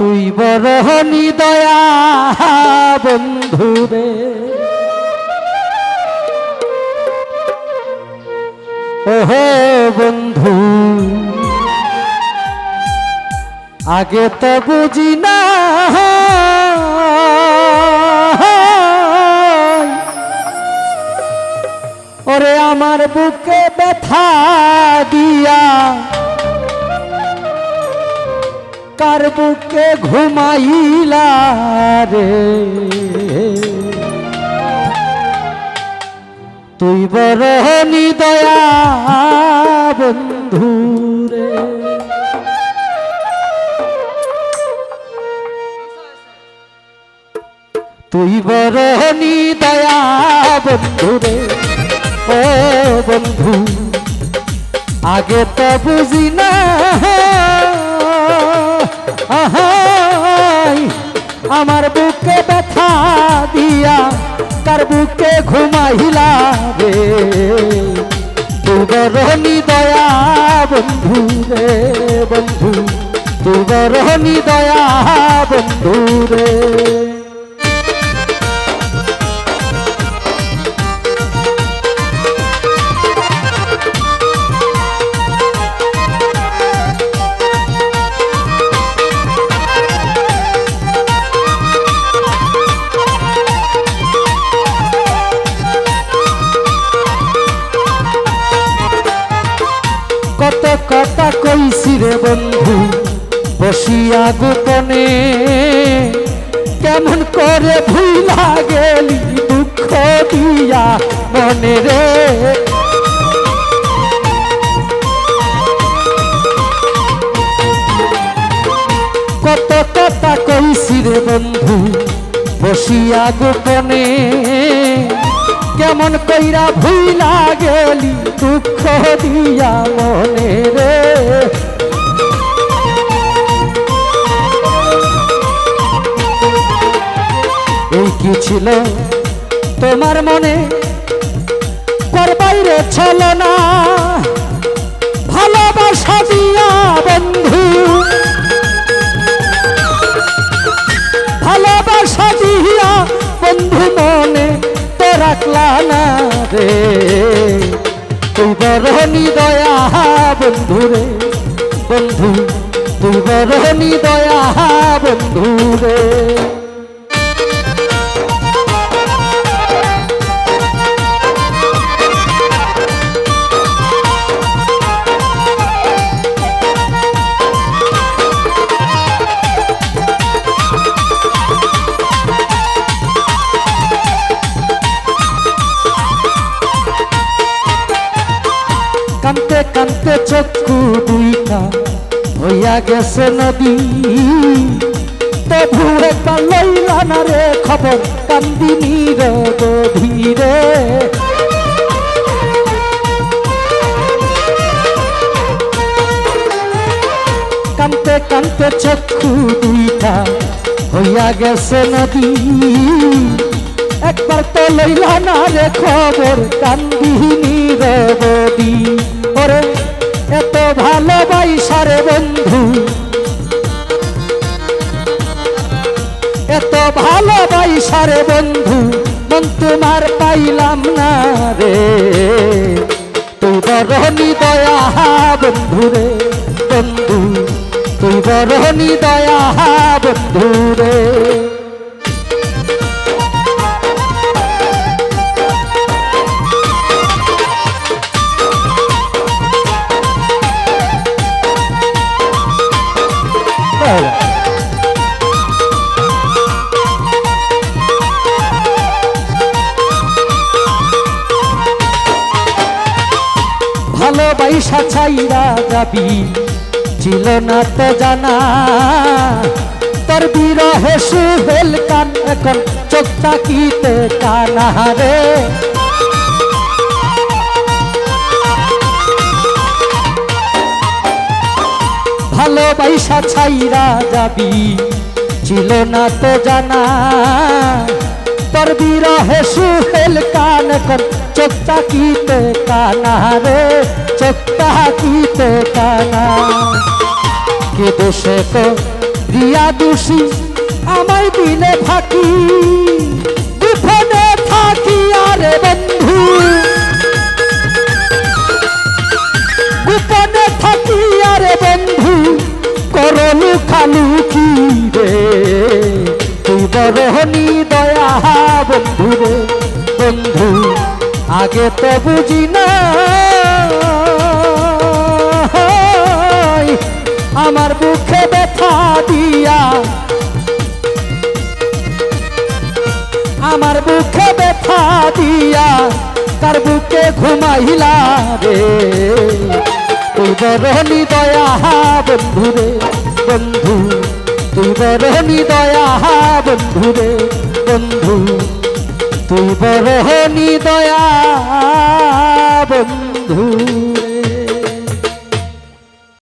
তুই বরহনি দয়া বন্ধুরে ওহে বন্ধু, আগে তো বুঝি না। ওরে আমার বুকে ব্যথা দিয়া কার বুকে ঘুমাইলা রে। তুই বড় দয়া বন্ধু রে। তুই বড় দয়া বন্ধু রে। ও বন্ধু, আগে তো বুঝি না। আমার বুকে ব্যথা দিয়া তার বুকে ঘুমাইলা রে। বরহনি দয়া বন্ধু রে বন্ধু বরহনি দয়া বন্ধু রে। কত কথা কইছি রে বন্ধু, বসিয়া গোপনে। কেমন করে ভুলা গেলি দুঃখ দিয়া মনে রে? কত কথা কইছি রে বন্ধু, বসিয়া গোপনে। কেমন কইরা ভুইলা গেলি, দুঃখ দিয়া মনে রে। এই কি ছিল তোমার মনে? করবাইরে ছিল না না রে। তুই বরণী দয়া বন্ধু রে বন্ধু। তুই বরণী দয়া বন্ধু রে। কানতে কানতে চক্ষু দুইটা হইয়া গেছে নদী। তবু একবার লইলা না রে খবর, কান্দিনী রে গধীরে কানতে কানতে চক্ষু দুইটা হইয়া গেছে নদী। একবার তো লইলা না রে খবর কান্দিনী রে বদি। ওরে, এত ভালোবাইসা রে বন্ধু। এত ভালোবাইসা রে বন্ধু, মন তোমার পাইলাম না রে। তুই বরহনি দয়া হা বন্ধু রে, বন্ধু। তুই বরহনি দয়া হা বন্ধু রে। ভালোবাসা ছাইরা যাবি ছিল না তো জানা। তোর বিরহে সুহেল কান এখন, চোখ তাকিতে কানা রে ভালোবাসা ছাইরা যাবি ছিল না তো জানা। তোর বিরহে সুহেল এখন চোখ তাকিতে কানা রে চোখ তাকিতে কানা। কে দোষে তো রিয়া দোষী, আমায় দিলে ফাঁকি। গোপনে থাকি আরে বন্ধু। গোপনে থাকি আরে বন্ধু করলু খালু কি রে? তুই বরহনি দয়া বন্ধু রে, বন্ধু। আগে তো বুঝি না। আমার বুকে ব্যথা দিয়া। আমার বুকে ব্যথা দিয়া তার বুকে ঘুমাইলা রে? তুই বরণি দয়া বন্ধু রে বন্ধু, তুই বরণি দয়া বন্ধু রে তুই বরণি দয়া।